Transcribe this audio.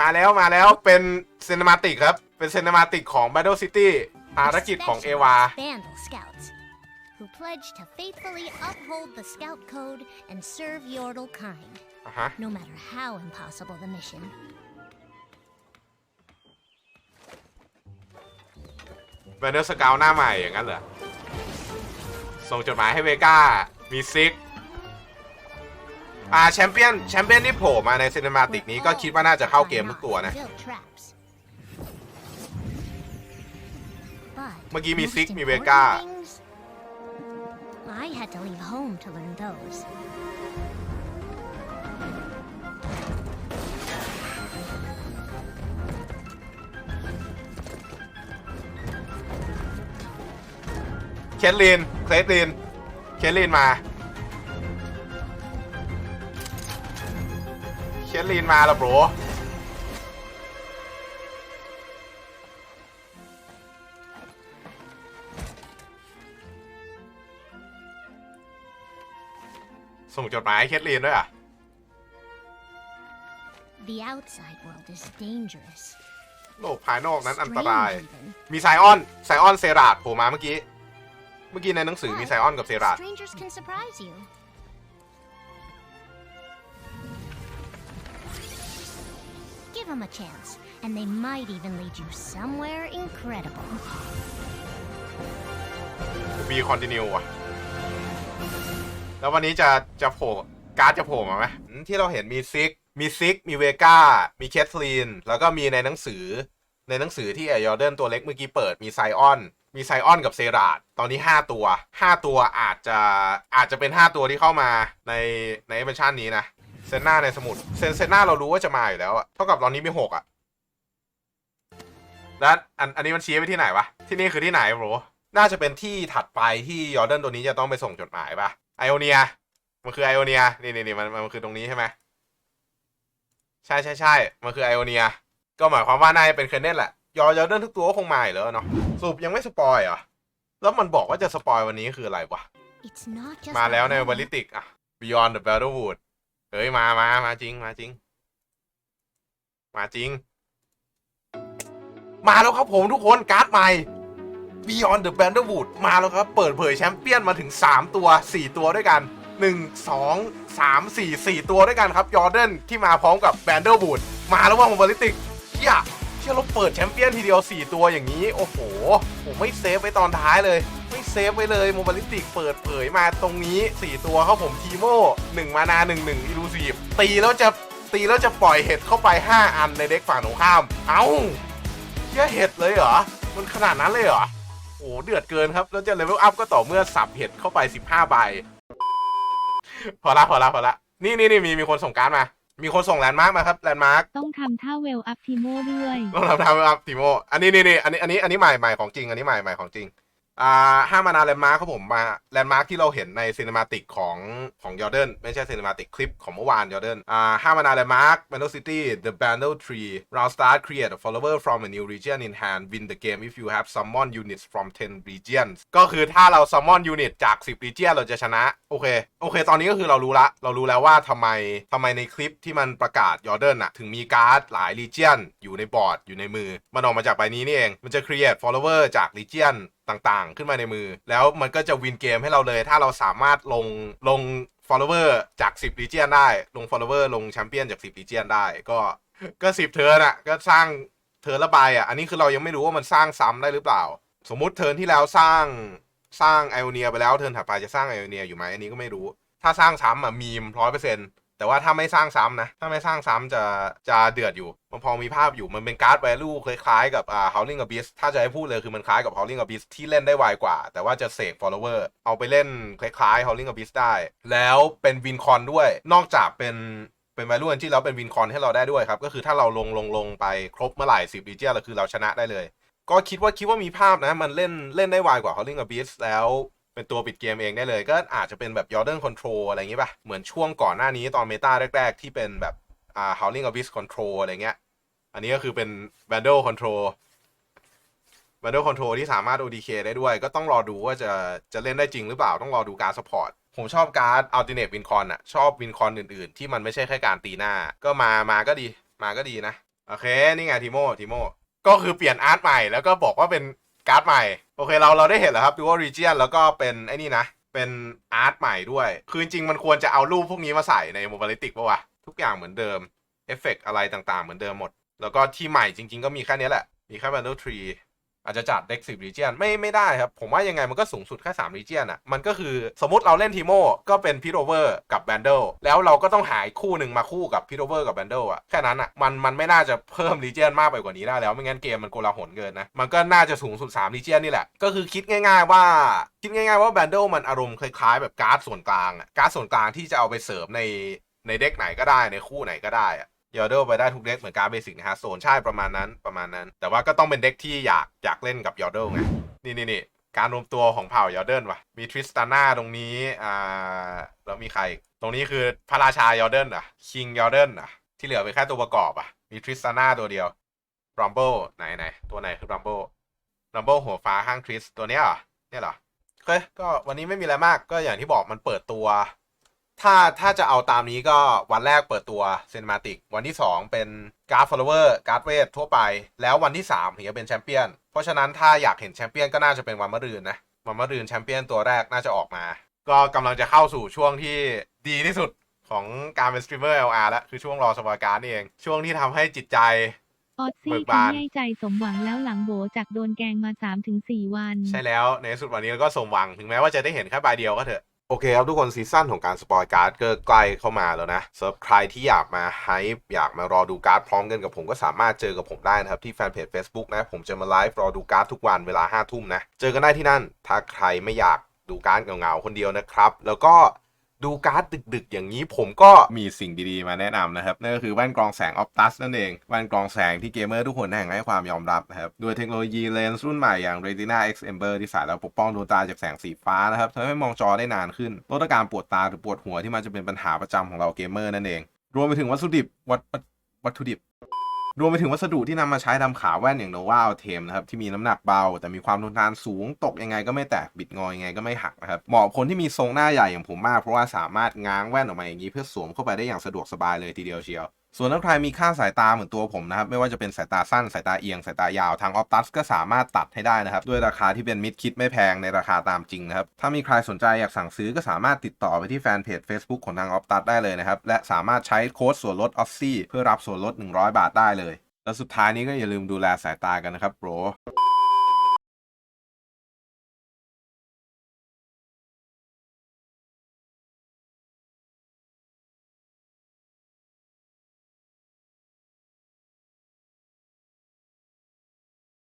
มาแล้วมาแล้วเป็นเซนมาติกครับ เป็นเซนมาติกของ Battle City ภารกิจของเอวา Vandal Scouts, who pledge to faithfully uphold the Scout Code and serve Yordle kind, อะฮะ no matter how impossible the mission. แบนเดอร์สกาวหน้าใหม่อย่างนั้นเหรอ ส่งจดหมายให้เวก้า มีซิก อ่าแชมเปี้ยนแชมเปี้ยนที่โผล่มาในซีนมาติกนี้ก็คิดว่าน่าจะเข้าเกมทุกตัวนะ Build traps. But เมื่อกี้มี most ซิกมีเว important ก้า things, I had to leave home to learn those. เคทลินเคทลินเคทลินมา เคทลินมาแล้วโบรส่งจดหมายให้เคทลินด้วยอะ The outside world is dangerous. โลกภายนอกนั้นอันต Strange ราย even. มีไซออน ไซออนเซราดโผล่มาเมื่อกี้ เมื่อกี้ในหนังสือมีไซออนกับเซราด Strangers can surprise you. Give them a chance, and they might even lead you somewhere incredible. บีคอนติเนียว่ะ แล้ววันนี้จะจะโผล่การ์ดจะโผล่มาไหมอืมที่เราเห็นมีซิก มีซิก มีเวก้า มีแคทลีน แล้วก็มีในหนังสือ ในหนังสือที่ไอยอร์เดนตัวเล็กเมื่อกี้เปิดมีไซออน มีไซออนกับเซราดตอนนี้ 5 ตัว 5 ตัวอาจจะอาจจะเป็น 5 ตัวที่เข้ามาในในเอเวอร์ชันนี้นะ เซนหน้าในสมุดเซนเซนหน้าเรารู้ว่าจะมาอยู่แล้วอะเท่ากับตอนนี้มี6อะแล้วอันอันนี้มันชี้ไปที่ไหนวะ ที่นี่คือที่ไหนโบรน่าจะเป็นที่ถัดไปที่ยอร์เดนตัวนี้จะต้องไปส่งจดหมายปะไอโอเนีย มันคือไอโอเนีย นี่นี่นี่มันมันคือตรงนี้ใช่ไหมใช่ใช่ใช่มันคือไอโอเนีย ก็หมายความว่าน่าจะเป็นเคนเนนแหละ ยอร์เดนทุกตัวก็คงมาอยู่แล้วเนาะสรุปยังไม่สปอยเหรอ แล้วมันบอกว่าจะสปอยวันนี้คืออะไรวะ It's not just มาแล้วใน a บริติกอะ Beyond the Battlewood เฮ้ย มามามาจริง มาจริง มาจริง มาแล้วครับผมทุกคน การ์ดใหม่ Beyond the Banderwood มาแล้วครับ เปิดเผยแชมเปี้ยนมาถึง 3 ตัว 4 ตัวด้วยกัน 1 2 3 4 4 ตัวด้วยกันครับยอร์เดนที่มาพร้อมกับแบนเดอร์บูดมาแล้วว่าโมบลิติกเชี่ย เชี่ยเราเปิดแชมเปี้ยนทีเดียว 4 ตัวอย่างนี้ โอ้โห ผมไม่เซฟไว้ตอนท้ายเลย ไม่เซฟไว้เลยโมบลิติกเปิดเผยมาตรงนี้ 4 ตัวครับผมทีโม่1มานา1 1 อิลูซีฟตีแล้วจะตีแล้วจะปล่อยเห็ดเข้าไป 5 อันในเด็กฝั่งตรงข้าม เอ้าเชี่ยเห็ดเลยเหรอ มันขนาดนั้นเลยเหรอ โอ้เดือดเกินครับ แล้วจะเลเวลอัพก็ต่อเมื่อสับเห็ดเข้าไป 15ใบพอละพอละพอละนี่นี่นี่มีมีคนส่งการดมา มีคนส่งแลนด์มาร์กมาครับแลนด์มาร์กต้องทำท่าเวลอัพทีโมด้วยต้องทำทำครับทีโมอันนี้นี่นี่อันนี้อันนี้อันนี้ใหม่ใหม่ของจริงอันนี้ใหม่ใหม่ของจริง อ่าห้ามานาแลนด์มาร์คครับผมมาแลนด์มาร์คที่เราเห็นในซีนิมาติกของของยอร์เดนไม่ใช่ซีนิมาติกคลิปของเมื่อวานยอร์เดนอ่าห้ามานาแลนด์มาร์ค Battle City The Battle Tree Round Start create a follower from a new region in hand win the game if you have summon units from 10 regions ก็คือถ้าเรา summon unit จาก 10 region เราจะชนะ โอเค โอเค ตอนนี้ก็คือเรารู้ละ เรารู้แล้วว่าทำไมทำไมในคลิปที่มันประกาศยอร์เดนอะถึงมีการ์ดหลาย region อยู่ในบอร์ดอยู่ในมือ มันออกมาจากใบนี้นี่เองมันจะ create follower จาก region ต่างๆ ขึ้นมาในมือ แล้วมันก็จะวินเกมให้เราเลย ถ้าเราสามารถลงลง follower จาก 10 region ได้ ลง follower ลงแชมเปี้ยนจาก 10 region ได้ ก็ก็ 10 เทิร์นอะก็สร้างเทิร์นละใบอะ อันนี้คือเรายังไม่รู้ว่ามันสร้างซ้ำได้หรือเปล่า สมมุติเทิร์นที่แล้วสร้างสร้างไอโอเนียไปแล้วเทิร์นถัดไปจะสร้างไอโอเนียอยู่ไหมอันนี้ก็ไม่รู้ ถ้าสร้างซ้ำอะมีมร้อยเปอร์เซ็นต์ แต่ว่าถ้าไม่สร้างซ้ำนะ ถ้าไม่สร้างซ้ำจะจะเดือดอยู่ มันพอมีภาพอยู่มันเป็นการ์ดแวลูคล้ายๆกับอ่า Howling Abyss ถ้าจะให้พูดเลยคือมันคล้ายกับ Howling Abyss ที่เล่นได้ไวกว่า แต่ว่าจะเสก follower เอาไปเล่นคล้ายๆ Howling Abyss ได้ แล้วเป็นวินคอนด้วย นอกจากเป็นเป็นแวลูที่แล้วเป็นวินคอนให้เราได้ด้วยครับ ก็คือถ้าเราลงลงลงไปครบเมื่อไหร่10ดีเจียเราคือเราชนะได้เลย ก็คิดว่าคิดว่ามีภาพนะ มันเล่นเล่นได้ไวกว่า Howling Abyss แล้ว เป็นตัวปิดเกมเองได้เลย ก็อาจจะเป็นแบบ Jordan Control อะไรอย่างงี้ป่ะ เหมือนช่วงก่อนหน้านี้ตอนเมตาแรก ๆ ที่เป็นแบบอ่า Howling Abyss Control อะไรเงี้ย อันนี้ก็คือเป็น Vandal Control Vandal Control ที่สามารถ ODK ได้ด้วย ก็ต้องรอดูว่าจะจะเล่นได้จริงหรือเปล่าต้องรอดูการ support ผมชอบการ์ด Alternate Win Con อะชอบ Win Con อื่น ๆ ที่มันไม่ใช่แค่การตีหน้า ก็มามาก็ดี มาก็ดีนะ โอเค นี่ไงทีโมทีโมก็คือเปลี่ยนอาร์ตใหม่แล้วก็บอกว่าเป็น การ์ดใหม่ โอเคเราเราได้เห็นแล้วครับดูว่ารีเจียนแล้วก็เป็นไอ้นี่นะ เป็นอาร์ตใหม่ด้วย คือจริงมันควรจะเอารูปพวกนี้มาใส่ในโมบายลิติกปะวะทุกอย่างเหมือนเดิมเอฟเฟกอะไรต่างๆ เหมือนเดิมหมด แล้วก็ที่ใหม่จริง ๆ ก็มีแค่นี้แหละ มีแค่ Bundle Tree อาจจะจัดเด็กสิบรีเจียนไม่ไม่ได้ครับ ผมว่ายังไงมันก็สูงสุดแค่3รีเจียนอะมันก็คือสมมติเราเล่นทีโมก็เป็นพิโรเวอร์กับแบนเดิลแล้วเราก็ต้องหาอีกคู่หนึ่งมาคู่กับพิโรเวอร์กับแบนเดิลอะแค่นั้นอะมันมันไม่น่าจะเพิ่มรีเจียนมากไปกว่านี้ได้แล้ว ไม่งั้นเกมมันโกลาหลเกินนะมันก็น่าจะสูงสุด3รีเจียนนี่แหละก็คือคิดง่าย ๆ ว่าคิดง่าย ๆว่าแบนเดิลมันอารมณ์คล้ายๆแบบการ์ดส่วนกลางอะการ์ดส่วนกลางที่จะเอาไปเสริมในในเด็กไหนก็ได้ในคู่ไหนก็ได้อะ ยอร์เดลไปได้ทุกเด็กเหมือนการเบสิกนะฮะโซนใช่ประมาณนั้นประมาณนั้น แต่ว่าก็ต้องเป็นเด็กที่อยากอยากเล่นกับยอร์เดลไงนี่นี่นี่การรวมตัวของเผ่ายอร์เดนว่ะ มีทริสตาน่าตรงนี้อ่าแล้วมีใคร ตรงนี้คือพระราชายอร์เดนอะคิงยอร์เดนอะที่เหลือเป็นแค่ตัวประกอบอะ มีทริสตาน่าตัวเดียวรัมเบิลไหนไหนตัวไหนคือรัมเบิลรัมเบิลหัวฟ้าข้างทริสตัวเนี้ยเหรอเนี่ยเหรอโอเคก็วันนี้ไม่มีอะไรมากก็อย่างที่บอกมันเปิดตัว ถ้าถ้าจะเอาตามนี้ก็วันแรกเปิดตัวเซนมาติกวันที่ 2 เป็นการ์ดฟอลเวอร์การ์ดเวททั่วไป แล้ววันที่ 3 ถึงจะเป็นแชมเปี้ยน เพราะฉะนั้นถ้าอยากเห็นแชมเปี้ยนก็น่าจะเป็นวันมะรืนนะวันมะรืนแชมเปี้ยนตัวแรกน่าจะออกมา ก็กำลังจะเข้าสู่ช่วงที่ดีที่สุดของการเป็นสตรีมเมอร์ LR แล้วคือช่วงรอสปอยการ์ดนี่เอง ช่วงที่ทำให้จิตใจออซเบิซี่กบานทำให้ใจสมหวังแล้วหลังโบจากโดนแกงมา3-4วัน ใช่แล้วในที่สุดวันนี้ก็สมหวังถึงแม้ว่าจะได้เห็นแค่ใบเดียวก็เถอะโอเคครับทุกคนซีซั่นของการสปอยการ์ดก็ใกล้เข้ามาแล้วนะสำหรับใครที่อยากมาไฮป์อยากมารอดูการ์ดพร้อมกันกับผมก็สามารถเจอกับผมได้นะครับ ที่แฟนเพจ Facebook นะ ผมจะมาไลฟ์รอดูการ์ดทุกวันเวลา5ทุ่มนะ เจอกันได้ที่นั่น ถ้าใครไม่อยากดูการ์ดเงาๆคนเดียวนะครับ แล้วก็ ดูการ์ดดึกๆ อย่างนี้ผมก็มีสิ่งดีๆ มาแนะนำนะครับ นั่นก็คือแว่นกรองแสง Optus นั่นเองแว่นกรองแสงที่เกมเมอร์ทุกคนแห่งให้ความยอมรับนะครับด้วยเทคโนโลยีเลนส์รุ่นใหม่อย่าง Retina X Amber ที่สายแล้วปกป้องดวงตาจากแสงสีฟ้านะครับทำให้มองจอได้นานขึ้นลดอาการปวดตาหรือปวดหัวที่มันจะเป็นปัญหาประจำของเราเกมเมอร์นั่นเอง รวมไปถึงวัตถุดิบวัตวัตวัตถุดิบ รวมไปถึงวัสดุที่นำมาใช้ทำขาแว่นอย่างโนวาเทมนะครับที่มีน้ำหนักเบา แต่มีความทนทานสูงตกยังไงก็ไม่แตกบิดงอยังไงก็ไม่หักนะครับเหมาะคนที่มีทรงหน้าใหญ่อย่างผมมากเพราะว่าสามารถง้างแว่นออกมาอย่างนี้เพื่อสวมเข้าไปได้อย่างสะดวกสบายเลยทีเดียวเชียว ส่วนถ้าใครมีค่าสายตาเหมือนตัวผมนะครับ ไม่ว่าจะเป็นสายตาสั้นสายตาเอียงสายตายาวทางออฟตัสก็สามารถตัดให้ได้นะครับ ด้วยราคาที่เป็นมิดคิดไม่แพงในราคาตามจริงนะครับ ถ้ามีใครสนใจอยากสั่งซื้อก็สามารถติดต่อไปที่แฟนเพจ Facebook ของทางออฟตัสได้เลยนะครับ และสามารถใช้โค้ดส่วนลดออฟซี่เพื่อรับส่วนลด 100 บาทได้เลย แล้วสุดท้ายนี้ก็อย่าลืมดูแลสายตากันนะครับโบร